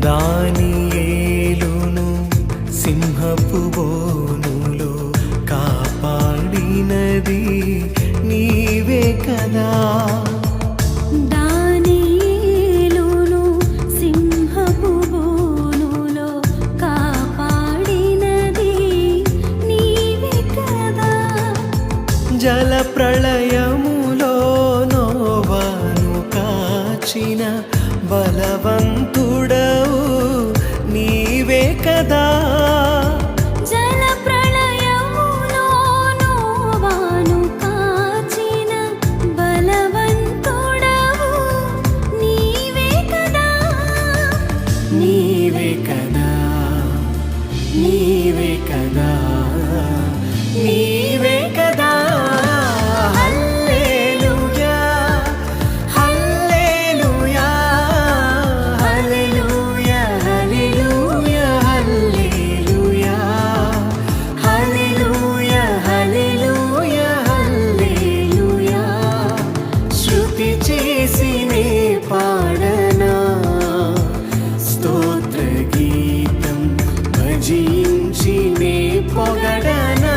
దానియేలును సింహపు బోనులో కాపాడినది నీవే కదా. జల ప్రళయములో నోవాను కాచిన బలవంతుడవు నీవే కదా. జల ప్రళయములో నోవాను కాచిన బలవంతుడవు నీవే కదా. నీవే కదా. నీవే కదా. నీవే భజించినే పొగడనా.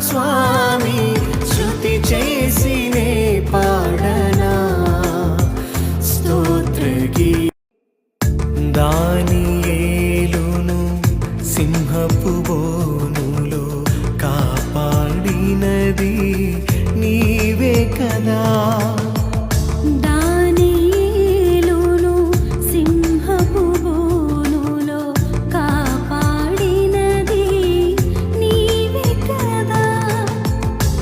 స్వామి శృతి చేసినే పాడనా. స్తోత్ర దాని ఏలును సింహపు బోనులో కాపాడినది నీవే కదా.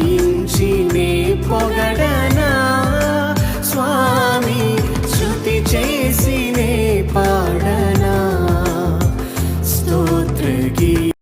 జయించినే